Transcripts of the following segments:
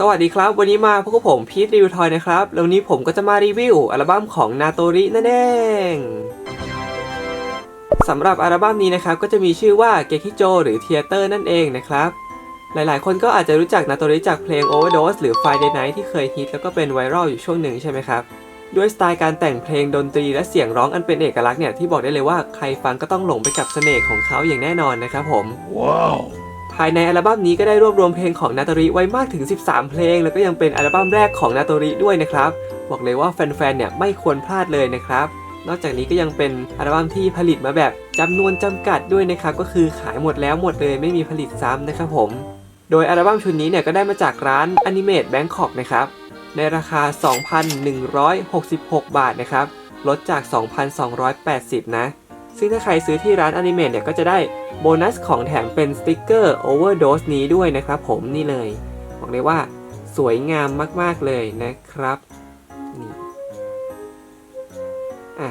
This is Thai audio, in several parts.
สวัสดีครับ วันนี้มาพบกับผมพีทรีวิวทอยนะครับ แล้ววันนี้ผมก็จะมารีวิวอัลบั้มของนาโตรินั่นเองสำหรับอัลบั้มนี้นะครับ ก็จะมีชื่อว่าเกคิโจหรือเทียเตอร์นั่นเองนะครับ หลายๆ คนก็อาจจะรู้จักนาโตริจากเพลง Overdose หรือ Friday Night ที่เคยฮิตแล้วก็เป็นไวรัลอยู่ช่วงหนึ่งใช่ไหมครับ ด้วยสไตล์การแต่งเพลงดนตรีและเสียงร้องอันเป็นเอกลักษณ์เนี่ยที่บอกได้เลยว่าใครฟังก็ต้องหลงไปกับเสน่ห์ของเขาอย่างแน่นอนนะครับผม Wow. ภายในอัลบั้มนี้ก็ได้รวบรวมเพลงของนาโตริไว้มากถึง 13 เพลง แล้วก็ยังเป็นอัลบั้มแรกของนาโตริด้วยนะครับ บอกเลยว่าแฟนๆ เนี่ยไม่ควรพลาดเลยนะครับ นอกจากนี้ก็ยังเป็นอัลบั้มที่ผลิตมาแบบจำนวนจำกัดด้วยนะครับ ก็คือขายหมดแล้วหมดเลยไม่มีผลิตซ้ำนะครับผม โดยอัลบั้มชุดนี้เนี่ยก็ได้มาจากร้าน Animate Bangkok นะครับ ในราคา 2,166 บาทนะครับ ลดจาก 2,280 นะ ซึ่งถ้าใครซื้อที่ร้าน Animate เนี่ยก็จะได้โบนัสของแถมเป็นสติกเกอร์ Overdose นี้ด้วยนะครับผมนี่เลย บอกเลยว่าสวยงามมากๆเลยนะครับนี่อะ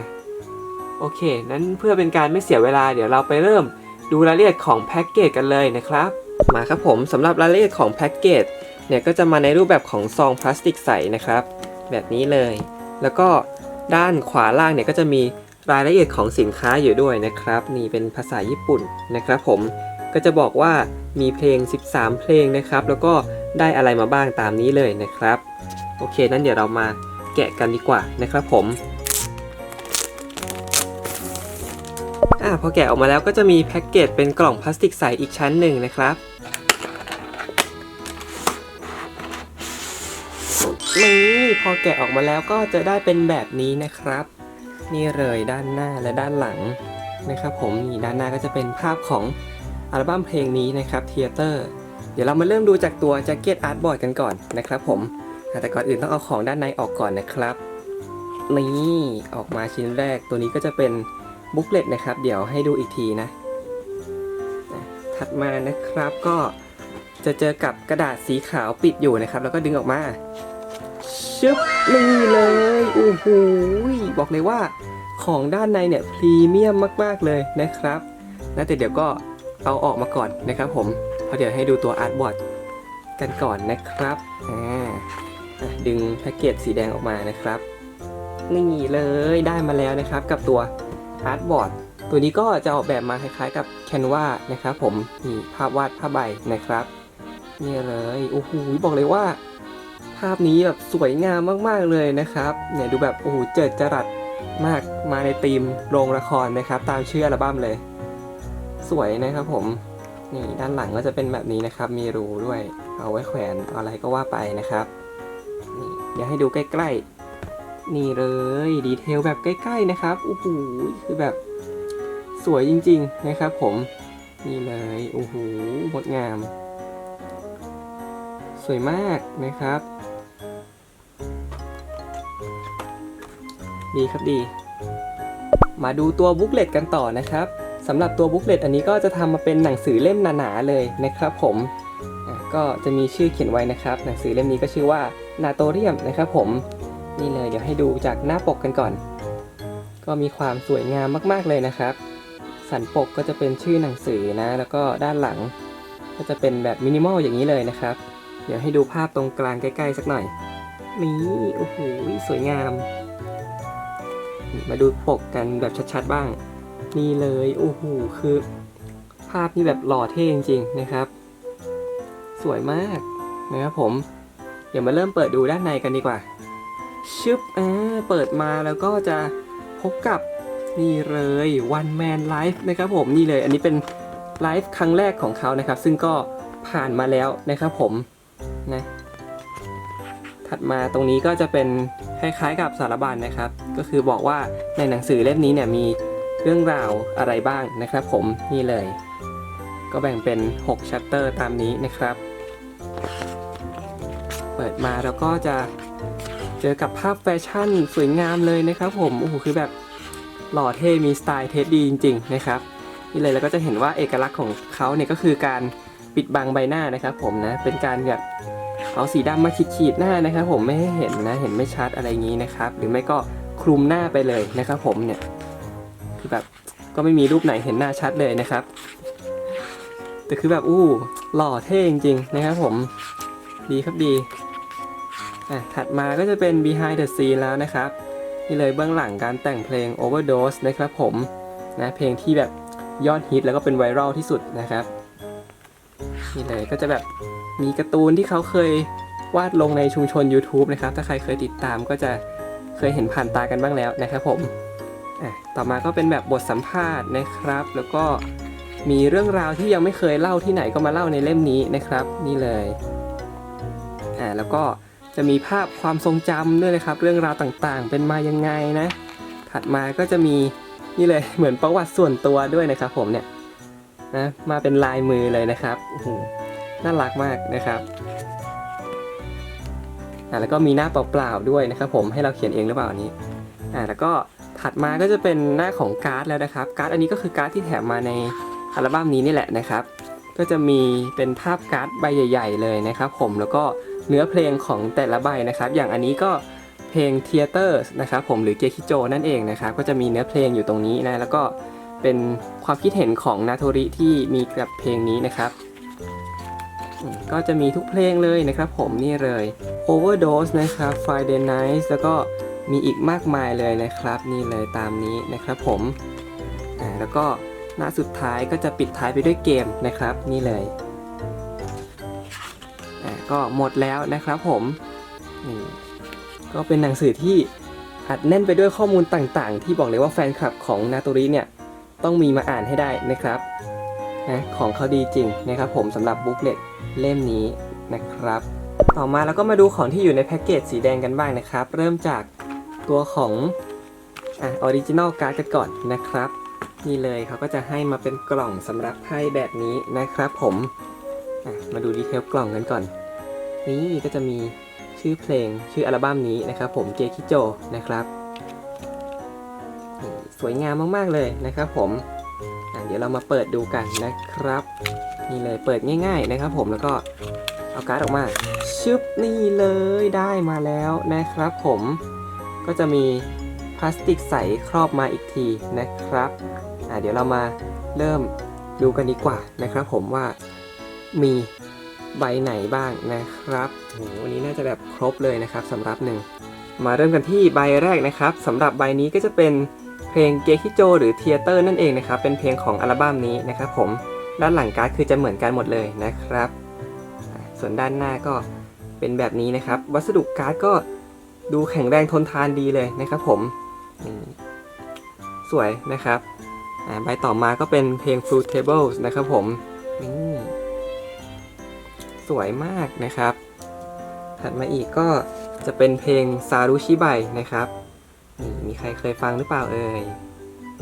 โอเค นั้นเพื่อเป็นการไม่เสียเวลาเดี๋ยวเราไปเริ่มดูรายละเอียดของแพ็กเกจกันเลยนะครับ มาครับผมสำหรับรายละเอียดของแพ็กเกจเนี่ยก็จะมาในรูปแบบของซองพลาสติกใสนะครับ แบบนี้เลย แล้วก็ด้านขวาล่างเนี่ยก็จะมี รายละเอียดของสินค้าอยู่ด้วยนะครับ นี่เป็นภาษาญี่ปุ่นนะครับ ผมก็จะบอกว่ามีเพลง 13 เพลงนะครับ แล้วก็ได้อะไรมาบ้างตามนี้เลยนะครับ โอเคนั้นเดี๋ยวเรามาแกะกันดีกว่านะครับผมอ่าพอแกะออกมาแล้วก็จะมีแพ็กเกจเป็นกล่องพลาสติกใสอีกชั้นหนึ่งนะครับนี่พอแกะออกมาแล้วก็จะได้เป็นแบบนี้นะครับ นี่เลยด้านหน้าและด้านหลังนะครับผมนี่ด้านหน้าก็จะเป็นภาพของอัลบั้มเพลงนี้นะครับเทเตอร์เดี๋ยวเรามาเริ่มดูจากตัวแจ็คเก็ตอาร์ตบอร์ดกันก่อนนะครับผมแต่ก่อนอื่นต้องเอาของด้านในออกก่อนนะครับนี่ออกมาชิ้นแรกตัวนี้ก็จะเป็นบุ๊กเลตนะครับ เดี๋ยวให้ดูอีกทีนะ ถัดมานะครับก็จะเจอกับกระดาษสีขาวปิดอยู่นะครับ แล้วก็ดึงออกมา ชึบนี่เลยโอ้โหบอกเลยว่าของด้านในเนี่ยพรีเมียมมากๆเลยนะครับนะแต่เดี๋ยวก็เอาออกมาก่อนนะครับผมเพราะเดี๋ยวให้ดูตัวอาร์ตบอร์ดกันก่อนนะครับอ่าดึงแพ็กเกจสีแดงออกมานะครับ นี่เลยได้มาแล้วนะครับกับตัวอาร์ตบอร์ดตัวนี้ก็จะออกแบบมาคล้ายๆกับแคนวานะครับผมนี่ภาพวาดผ้าใบนะครับ นี่เลยโอ้โหบอกเลยว่าาพนี้แบบสวยงามมากๆเลยนะครับ เนี่ยดูแบบโอ้โหเจิดจรัสมากมาในธีมโรงละครนะครับ ตามชื่ออัลบั้มเลย สวยนะครับผมนี่ด้านหลังก็จะเป็นแบบนี้นะครับ มีรูด้วยเอาไว้แขวนอะไรก็ว่าไปนะครับนี่เดี๋ยวให้ดูใกล้ๆ นี่เลยดีเทลแบบใกล้ๆนะครับโอ้โหคือแบบสวยจริง ๆนะครับ ผมนี่เลยโอ้โหงดงาม สวยมากนะครับ ดีครับดี มาดูตัวบุ๊กเลตกันต่อนะครับสำหรับตัวบุ๊กเลตอันนี้ก็จะทำมาเป็นหนังสือเล่มหนาๆเลยนะครับผมก็จะมีชื่อเขียนไว้นะครับ หนังสือเล่มนี้ก็ชื่อว่านาโตเรียมนะครับผมนี่เลยเดี๋ยวให้ดูจากหน้าปกกันก่อน ก็มีความสวยงามมากๆเลยนะครับ สันปกก็จะเป็นชื่อหนังสือนะ แล้วก็ด้านหลัง ก็จะเป็นแบบมินิมอลอย่างนี้เลยนะครับ เดี๋ยวให้ดูภาพตรงกลางใกล้ๆสักหน่อยนี่โอ้โหสวยงาม มาดูปกกันแบบชัดๆบ้าง นี่เลยโอ้โหคือ ภาพนี่แบบหล่อเท่จริงๆนะครับ สวยมากนะครับผม เดี๋ยวมาเริ่มเปิดดูด้านในกันดีกว่า ชึบอ่าเปิดมาแล้วก็จะพบกับนี่เลย One Man Life นะครับผมนี่เลยอันนี้เป็นไลฟ์ครั้งแรกของเขานะครับ ซึ่งก็ผ่านมาแล้วนะครับผมนะถัดมาตรงนี้ก็จะเป็น ล้ายๆ กับสารบัญนะครับ ก็คือบอกว่าในหนังสือเล่มนี้เนี่ยมีเรื่องราวอะไรบ้างนะครับ ผมนี่เลย ก็แบ่งเป็น 6 ชัปเตอร์ตามนี้นะครับ เปิดมาแล้วก็จะเจอกับภาพแฟชั่นสวยงามเลยนะครับ ผมโอ้โหคือแบบหล่อเท่มีสไตล์เท่ดีจริง ๆ นะครับนี่เลยแล้วก็จะเห็นว่าเอกลักษณ์ของเขาเนี่ยก็คือการปิดบังใบหน้านะครับ ผมนะเป็นการแบบ เอาสีดำมาขีดๆหน้านะครับผมไม่ให้เห็นนะเห็นไม่ชัดอะไรอย่างนี้นะครับ หรือไม่ก็คลุมหน้าไปเลยนะครับ ผมเนี่ยคือแบบก็ไม่มีรูปไหนเห็นหน้าชัดเลยนะครับ แต่คือแบบอู้หล่อเท่จริงๆนะครับผมดีครับดีอะถัดมาก็จะเป็น behind the scene แล้วนะครับนี่เลยเบื้องหลังการแต่งเพลง overdose นะครับผมนะเพลงที่แบบยอดฮิตแล้วก็เป็นไวรัลที่สุดนะครับนี่เลยก็จะแบบ มีการ์ตูนที่เขาเคยวาดลงในชุมชน YouTube นะครับ ถ้าใครเคยติดตามก็จะเคยเห็นผ่านตากันบ้างแล้วนะครับผมต่อมาก็เป็นแบบบทสัมภาษณ์นะครับ แล้วก็มีเรื่องราวที่ยังไม่เคยเล่าที่ไหนก็มาเล่าในเล่มนี้นะครับ นี่เลยอ่าแล้วก็จะมีภาพความทรงจำด้วยนะครับ เรื่องราวต่างๆ เป็นมายังไงนะ ถัดมาก็จะมีนี่เลยเหมือนประวัติส่วนตัวด้วยนะครับ ผมเนี่ยนะมาเป็นลายมือเลยนะครับโอ้โห น่ารักมากนะครับอ่าแล้วก็มีหน้าเปล่าๆด้วยนะครับ ผมให้เราเขียนเองหรือเปล่านี้อ่าแล้วก็ถัดมาก็จะเป็นหน้าของการ์ดแล้วนะครับ การ์ดอันนี้ก็คือการ์ดที่แถมมาในอัลบั้มนี้นี่แหละนะครับ ก็จะมีเป็นภาพการ์ดใบใหญ่ ๆ เลยนะครับ ผมแล้วก็เนื้อเพลงของแต่ละใบนะครับ อย่างอันนี้ก็เพลง t h e a t e r นะครับผมหรือเกคิโจนั่นเองนะครับ ก็จะมีเนื้อเพลงอยู่ตรงนี้นะแล้วก็เป็นความคิดเห็นของนาโทริที่มีกับเพลงนี้นะครับ ก็จะมีทุกเพลงเลยนะครับผมนี่เลย Overdose นะครับ Friday Night แล้วก็มีอีกมากมายเลยนะครับ นี่เลยตามนี้นะครับผมอ่าแล้วก็หน้าสุดท้ายก็จะปิดท้ายไปด้วยเกมนะครับ นี่เลยอ่าก็หมดแล้วนะครับผมนี่ก็เป็นหนังสือที่อัดแน่นไปด้วยข้อมูลต่างๆ ที่บอกเลยว่าแฟนคลับของนาโตริเนี่ยต้องมีมาอ่านให้ได้นะครับนะของเขาดีจริงนะครับผมสำหรับบุ๊กเล็ต เล่มนี้นะครับ ต่อมาเราก็มาดูของที่อยู่ในแพ็กเกจสีแดงกันบ้างนะครับ เริ่มจากตัวของอะออริจินอลการ์ดกันก่อนนะครับ นี่เลยเขาก็จะให้มาเป็นกล่องสำหรับไพ่แบบนี้นะครับผมมาดูดีเทลกล่องกันก่อน นี่ก็จะมีชื่อเพลงชื่ออัลบั้มนี้นะครับ ผมเจคิโจนะครับ สวยงามมากๆเลยนะครับผม เดี๋ยวเรามาเปิดดูกันนะครับ นี่เลยเปิดง่าย ๆนะครับ ผมแล้วก็เอาการ์ดออกมาชึบนี่เลยได้มาแล้วนะครับ ผมก็จะมีพลาสติกใสครอบมาอีกทีนะครับอะเดี๋ยวเรามาเริ่มดูกันดีกว่านะครับ ผมว่ามีใบไหนบ้างนะครับโหวันนี้น่าจะแบบครบเลยนะครับสำหรับหนึ่งมาเริ่มกันที่ใบแรกนะครับสำหรับใบนี้ก็จะเป็น เพลงเกคิโจหรือเทเตอร์นั่นเองนะครับ เป็นเพลงของอัลบั้มนี้นะครับผม ด้านหลังการ์ดคือจะเหมือนกันหมดเลยนะครับ ส่วนด้านหน้าก็เป็นแบบนี้นะครับ วัสดุการ์ดก็ดูแข็งแรงทนทานดีเลยนะครับผมนี่สวยนะครับอ่าใบต่อมาก็เป็นเพลง Fruit Tables นะครับผมนี่สวยมากนะครับ ถัดมาอีกก็จะเป็นเพลงซารุชิไบนะครับ มีใครเคยฟังหรือเปล่าเอ่ย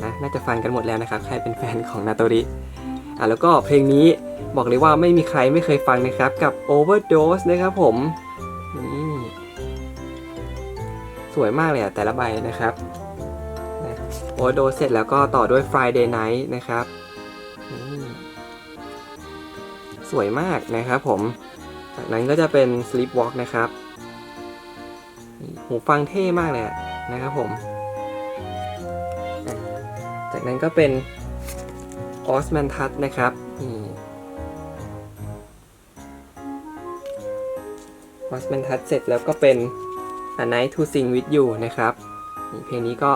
นะน่าจะฟังกันหมดแล้วนะครับ ใครเป็นแฟนของนาโตริอะแล้วก็เพลงนี้บอกเลยว่าไม่มีใครไม่เคยฟังนะครับ กับ Overdose นะครับผมนี่สวยมากเลยอะแต่ละใบนะครับนะ Overdose เสร็จแล้วก็ต่อด้วย Friday Night นะครับนี่สวยมากนะครับผม จากนั้นก็จะเป็น Sleepwalk นะครับ หูฟังเท่มากเลยอะ นะครับผม จากนั้นก็เป็น Osman t u t นะครับนี่ Osman t u t เสร็จแล้วก็เป็น A Night to Sing with You นะครับเพลงนี้ก็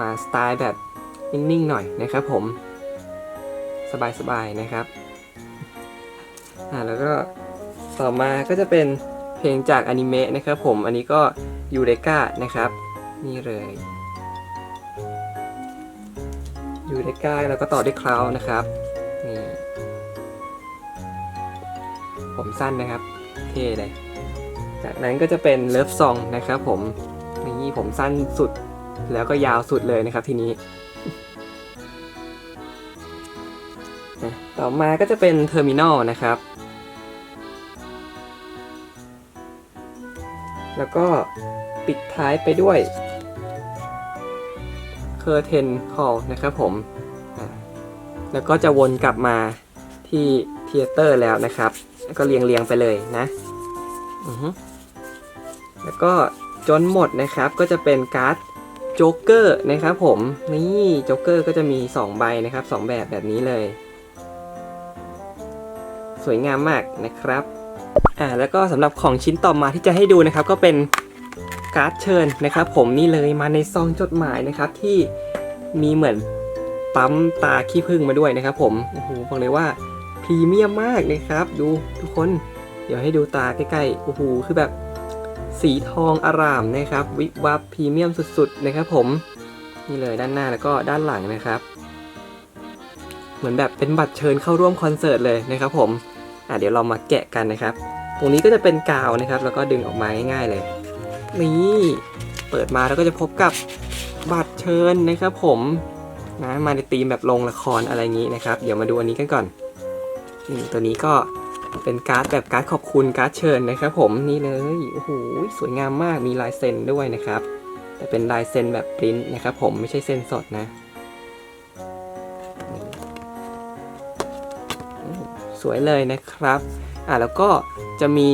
มาสไตล์แบบนิ่งๆหน่อยนะครับผม สบายๆนะครับอ่าแล้วก็ต่อมาก็จะเป็นเพลงจากอนิเมะนะครับผม อันนี้ก็ยูเรกานะครับ นี่เลย อยูเรกาแล้วก็ต่อด้วยคลาวนะครับ นี่ ผมสั้นนะครับ เท่เลย จากนั้นก็จะเป็นเลิฟซองนะครับผม นี่ผมสั้นสุดแล้วก็ยาวสุดเลยนะครับทีนี้ต่อมาก็จะเป็นเทอร์มินอลนะครับ แล้วก็ปิดท้ายไปด้วย Curtain Call นะครับผม แล้วก็จะวนกลับมาที่เทเตอร์แล้วนะครับ แล้วก็เรียงเรียงไปเลยนะแล้วก็จนหมดนะครับก็จะเป็นการ์ดโจ๊กเกอร์นะครับผม นี่โจ๊กเกอร์ก็จะมี 2 ใบนะครับ 2 แบบแบบนี้เลย สวยงามมากนะครับอ่าแล้วก็สำหรับของชิ้นต่อมาที่จะให้ดูนะครับ ก็เป็น การ์ดเชิญนะครับ ผมนี่เลยมาในซองจดหมายนะครับที่มีเหมือนปั๊มตาขี้ผึ้งมาด้วยนะครับ ผมโอ้โหบอกเลยว่าพรีเมียมมากนะครับ ดูทุกคน เดี๋ยวให้ดูตาใกล้ๆโอ้โหคือแบบสีทองอร่ามนะครับ วิบวับพรีเมียมสุดๆนะครับ ผมนี่เลยด้านหน้าแล้วก็ด้านหลังนะครับ เหมือนแบบเป็นบัตรเชิญเข้าร่วมคอนเสิร์ตเลยนะครับ ผมอะเดี๋ยวเรามาแกะกันนะครับ ตรงนี้ก็จะเป็นกาวนะครับ แล้วก็ดึงออกมาง่ายๆเลย นี่เปิดมาแล้วก็จะพบกับบัตรเชิญนะครับผมนะมาในธีมแบบลงละครอะไรอย่างนี้นะครับ เดี๋ยวมาดูอันนี้กันก่อนนี่ตัวนี้ก็เป็นการ์ดแบบการ์ดขอบคุณการ์ดเชิญนะครับผมนี่เลยโอ้โหสวยงามมากมีลายเซ็นด้วยนะครับ แต่เป็นลายเซ็นแบบปริ้นนะครับผมไม่ใช่เซ็นสดนะสวยเลยนะครับอะแล้วก็จะมี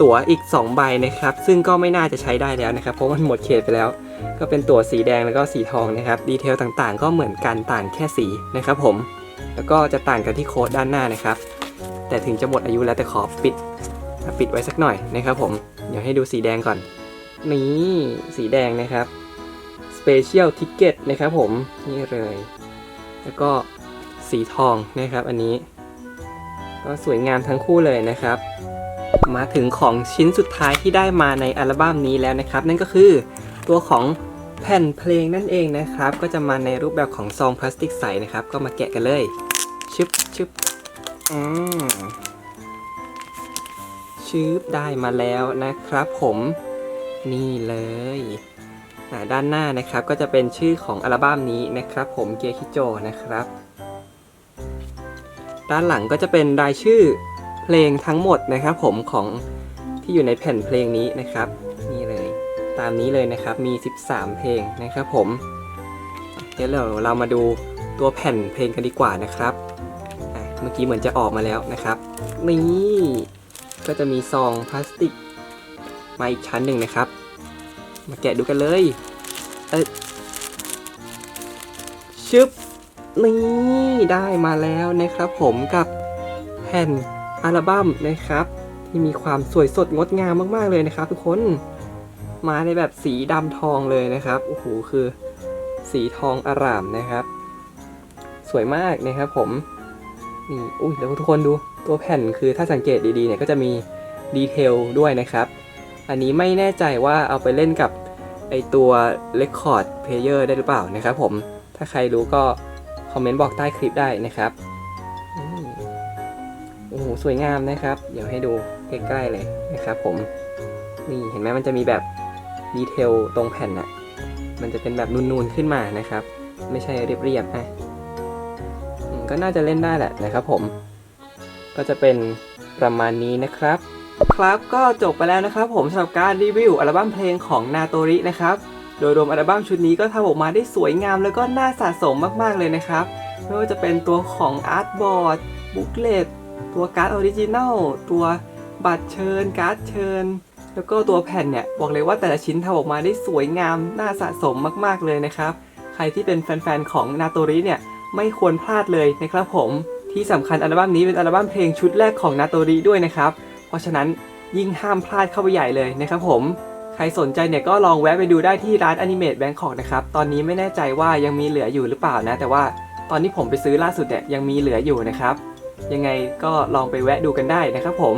ตั๋วอีก 2 ใบนะครับ ซึ่งก็ไม่น่าจะใช้ได้แล้วนะครับ เพราะมันหมดเขตไปแล้ว ก็เป็นตั๋วสีแดงแล้วก็สีทองนะครับ ดีเทลต่างๆ ก็เหมือนกันต่างแค่สีนะครับผม แล้วก็จะต่างกันที่โค้ดด้านหน้านะครับ แต่ถึงจะหมดอายุแล้วแต่ขอปิดปิดไว้สักหน่อยนะครับผม เดี๋ยวให้ดูสีแดงก่อน นี่สีแดงนะครับ Special Ticket นะครับผม นี่เลย แล้วก็สีทองนะครับอันนี้ ก็สวยงามทั้งคู่เลยนะครับ มาถึงของชิ้นสุดท้ายที่ได้มาในอัลบั้มนี้แล้วนะครับ นั่นก็คือตัวของแผ่นเพลงนั่นเองนะครับ ก็จะมาในรูปแบบของซองพลาสติกใสนะครับ ก็มาแกะกันเลยชึบชึบอืมชึบได้มาแล้วนะครับผมนี่เลยด้านหน้านะครับก็จะเป็นชื่อของอัลบั้มนี้นะครับผมเกียร์คิโจนะครับ ด้านหลังก็จะเป็นรายชื่อ เพลงทั้งหมดนะครับผมของที่อยู่ในแผ่นเพลงนี้นะครับ นี่เลยตามนี้เลยนะครับมี 13 เพลงนะครับผมเดี๋ยวเราเรามาดูตัวแผ่นเพลงกันดีกว่านะครับเมื่อกี้เหมือนจะออกมาแล้วนะครับนี่ก็จะมีซองพลาสติกมาอีกชั้นหนึ่งนะครับ มาแกะดูกันเลยเออชึบนี่ได้มาแล้วนะครับผมกับแผ่น อัลบั้มนะครับ ที่มีความสวยสดงดงามมากๆเลยนะครับ ทุกคนมาในแบบสีดำทองเลยนะครับโอ้โหคือ สีทองอร่ามนะครับ สวยมากนะครับผมนี่อุ้ยแล้วทุกคนดูตัวแผ่นคือถ้าสังเกตดีๆเนี่ยก็จะมีดีเทลด้วยนะครับ อันนี้ไม่แน่ใจว่าเอาไปเล่นกับไอตัว Record Player ได้หรือเปล่านะครับผม ถ้าใครรู้ก็คอมเมนต์บอกใต้คลิปได้นะครับ สวยงามนะครับ เดี๋ยวให้ดูใกล้ๆเลยนะครับผมนี่เห็นไหมมันจะมีแบบดีเทลตรงแผ่นน่ะมันจะเป็นแบบนูนๆขึ้นมานะครับ ไม่ใช่เรียบๆนะก็น่าจะเล่นได้แหละนะครับผม ก็จะเป็นประมาณนี้นะครับ ครับก็จบไปแล้วนะครับ ผมสำหรับการรีวิวอัลบั้มเพลงของนาโตรินะครับโดยรวมอัลบั้มชุดนี้ก็ทำออกมาได้สวยงามแล้วก็น่าสะสมมากๆเลยนะครับ ไม่ว่าจะเป็นตัวของอาร์ตบอร์ดบุ๊กเลต ตัวการ์ดออริจินัลตัวบัตรเชิญการ์ดเชิญ แล้วก็ตัวแผ่นเนี่ย บอกเลยว่าแต่ละชิ้นทำออกมาได้สวยงาม น่าสะสมมากๆเลยนะครับ ใครที่เป็นแฟนๆของนาโตริเนี่ย ไม่ควรพลาดเลยนะครับผมที่สำคัญอัลบั้มนี้เป็นอัลบั้มเพลงชุดแรกของนาโตริด้วยนะครับ เพราะฉะนั้นยิ่งห้ามพลาดเข้าไปใหญ่เลยนะครับผมใครสนใจเนี่ยก็ลองแวะไปดูได้ที่ร้านอนิเมตแบงคอกนะครับ ตอนนี้ไม่แน่ใจว่ายังมีเหลืออยู่หรือเปล่านะ แต่ว่าตอนนี้ผมไปซื้อล่าสุดเนี่ยยังมีเหลืออยู่นะครับ ยังไงก็ลองไปแวะดูกันได้นะครับผม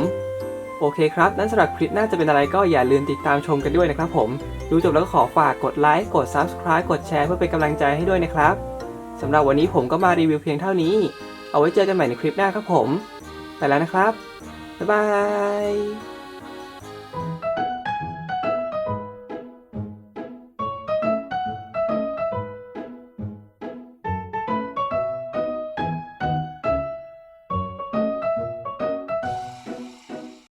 โอเคครับ นั้นสำหรับคลิปหน้าจะเป็นอะไรก็อย่าลืมติดตามชมกันด้วยนะครับผม ดูจบแล้วก็ขอฝากกดไลค์ กด Subscribe กดแชร์เพื่อเป็นกำลังใจให้ด้วยนะครับสำหรับวันนี้ผมก็มารีวิวเพียงเท่านี้ เอาไว้เจอกันใหม่ในคลิปหน้าครับผม ไปแล้วนะครับ บ๊ายบาย